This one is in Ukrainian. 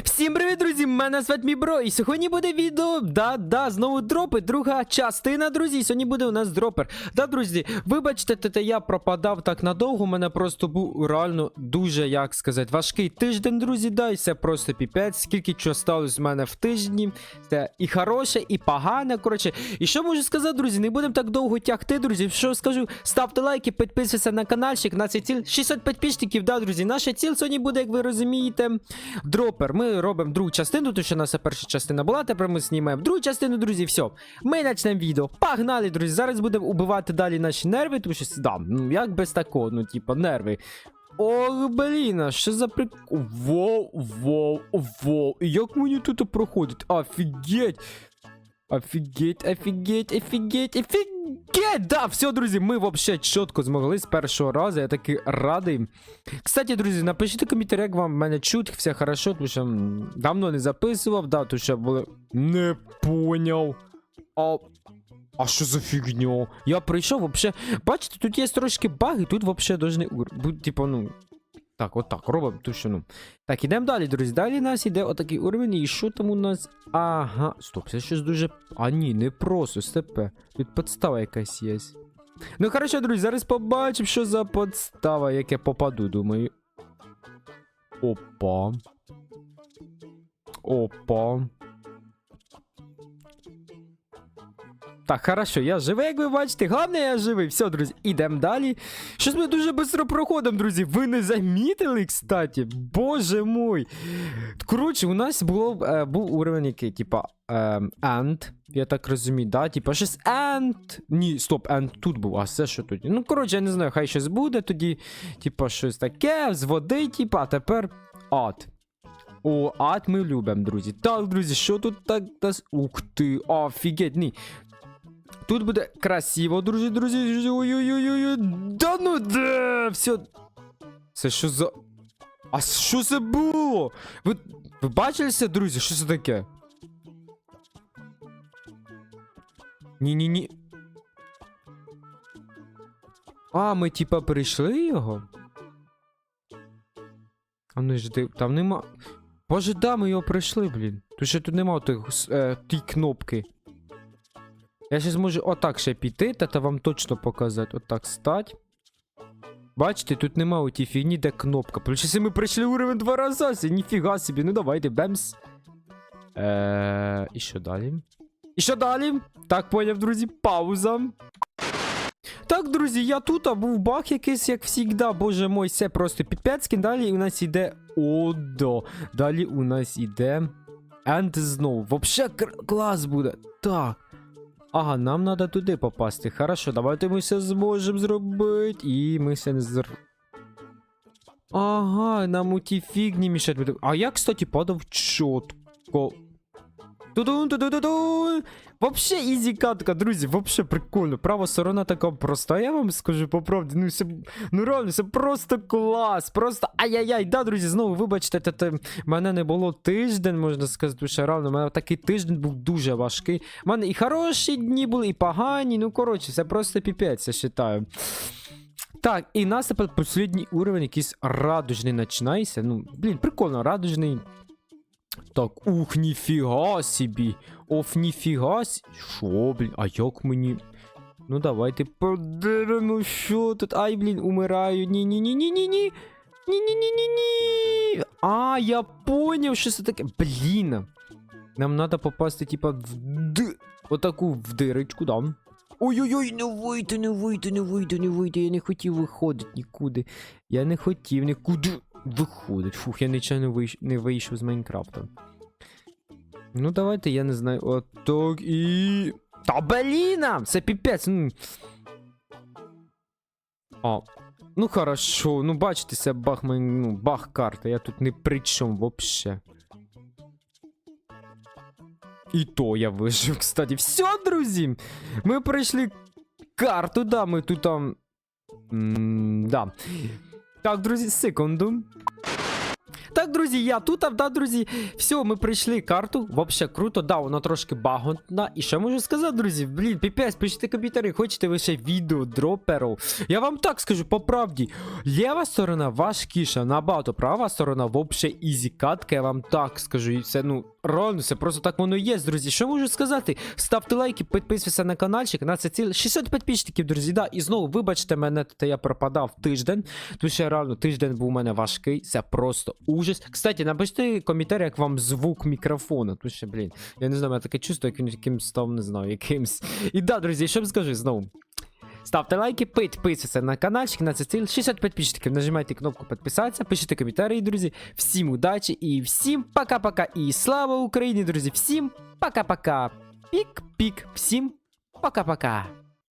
Всім привіт, друзі! Мене звати мій бро, і сьогодні буде відео. Да, да, знову дропи. Друга частина, друзі. Сьогодні буде у нас дропер. Да, друзі, вибачте, те, я пропадав так надовго. У мене просто був реально дуже, як сказати, важкий тиждень, друзі. Да, і це просто піпець. Скільки чого сталося в мене в тижні. Це і хороше, і погане. Коротше, і що можу сказати, друзі? Не будемо так довго тягти, друзі. Що скажу? Ставте лайки, підписуйтесь на каналчик. На цей ціль 600 підписчиків, да, друзі. Наша ціль сьогодні буде, як ви розумієте, дропер. Ми робимо другу частину, тому що у нас перша частина була, тепер ми знімаємо другу частину, друзі. Все. Ми почнемо відео. Погнали, друзі. Зараз будемо убивати далі наші нерви, тому що да, ну як без такого, ну, типа, нерви. Ох, блін, а що за прик... Воу, воу, воу. Як мені тут проходить? Офігеть. Офігеть, офігеть, офігеть, офігеть! Да, все, друзі, ми вообще чітко змогли з першого разу. Я такий радий. Кстати, друзі, напишіть у коментарях, як вам мене чуть, все хорошо, тому що давно не записував, да, тому що були. Не поняв. А. А що за фігня? Я прийшов, вообще. Бачите, тут є трошки баги, тут вообще должны бути, типа, ну. Так, отак, робимо, тому що, ну. Так, ідемо далі, друзі. Далі у нас іде отакий уровень, і що там у нас? Ага. Стоп, це щось дуже. А ні, не просто, степе. Тут подстава якась є. Ну хорошо, друзі, зараз побачимо, що за подстава, як я попаду, думаю. Опа. Опа. Так, хорошо, я живий, як ви бачите. Головне, я живий. Все, друзі, ідемо далі. Щось ми дуже швидко проходимо, друзі. Ви не замітили, кстати? Боже мой. Коротше, у нас було, е, був уровень який, типа, е, end. Я так розумію, да? Типа, щось end. Ні, стоп, end тут був, а це що тут? Ну, коротше, я не знаю, хай щось буде тоді. Типа, щось таке, з води, типа, а тепер ад. О, ад ми любимо, друзі. Так, друзі, що тут так? Ух ти, офігеть, ні. Тут буде красиво, друзі, друзі. Ой-ой-ой-ой. Да ну де, все. Це що за. А що це було? Ви, ви бачили це, друзі? Що це таке? Ні-ні-ні. А, ми типа перейшли його? А ну жди, там нема. Боже, да, ми його пройшли, блін. Тут ще тут нема тих, е, ті кнопки. Я ще зможу отак ще піти, та, та вам точно показати. Отак стать. Бачите, тут нема у тій фігні, де кнопка. Получиться, ми пройшли уровень два рази. Ніфіга собі. Ну давайте, бемс. Е, і що далі? І що далі? Так, поняв, друзі, пауза. Так, друзі, я тут, а був баг якийсь, як завжди. Боже мой, це просто піпецький. Далі у нас іде Одо. Далі у нас іде. Енд знову. Вообще клас буде. Так. Ага, нам треба туди попасти. Хорошо, давайте ми все зможемо зробити. І ми все не зр... Ага, нам у ті фігні мішать. А я, кстати, падав чітко. Тудун, тудун, Вообще ізі катка, друзі, вообще прикольно. Права сторона така проста. Я вам скажу по правді, ну це ну реально, це просто клас. Просто ай-яй-яй. Да, друзі, знову вибачте, те, те, мене не було тиждень, можна сказати, що реально, у мене такий тиждень був дуже важкий. У мене і хороші дні були, і погані. Ну, коротше, це просто піпець, я вважаю. Так, і нас тепер останній уровень якийсь радужний починається. Ну, блін, прикольно, радужний. Так, ух, ніфіга собі. Оф, ніфіга сі. Що, блін, а як мені. Ну давайте подивимо, що тут. Ай, блін, умираю. Ні-ні-ні-ні-ні-ні. Ні-ні-ні-ні-ні. А, я поняв, що це таке. Блін. Нам треба попасти, типа, в д... Отаку в дирочку, да. Ой-ой-ой, не вийти, не вийти, не вийти, не вийти. Я не хотів виходити нікуди. Я не хотів нікуди виходить. Фух, я нічого вийш... не вийшов з Майнкрафта. Ну, давайте, я не знаю. Отак і. Та бліна! Це піпець. Ну. А. Ну хорошо, ну бачите, це баг май... ну, баг карта, я тут не при чому вообще. І то я вижив, кстати. Все, друзі! Ми пройшли карту, да, ми тут там. М, да. Так, друзі, секунду. Так, друзі, я тут, а да, друзі. Все, ми прийшли карту. Вообще круто, да, вона трошки баготна. І що можу сказати, друзі? Блін, піпець, пишіть коментарі, хочете ви ще відео дроперів. Я вам так скажу, по правді. Ліва сторона важкіша, набагато права сторона вообще ізі катка, я вам так скажу. І це, ну, реально, це просто так воно є, друзі. Що можу сказати? Ставте лайки, підписуйтесь на каналчик. На це ціль 600 підписчиків, друзі. Да, і знову, вибачте мене, то я пропадав тиждень. Тому що реально тиждень був у мене важкий. Це просто ужас. Кстати, напишіть коментарі, як вам звук мікрофона. Тому що, блін, я не знаю, у мене таке чувство, як він якимсь став, не знаю, якимсь. І да, друзі, що вам скажу знову. Ставте лайки, підписуйтесь на каналчик, на це ціль 60 підписчиків. Нажимайте кнопку підписатися, пишіть коментарі, друзі. Всім удачі і всім пока-пока. І слава Україні, друзі! Всім пока-пока. Пік-пік. Всім пока-пока.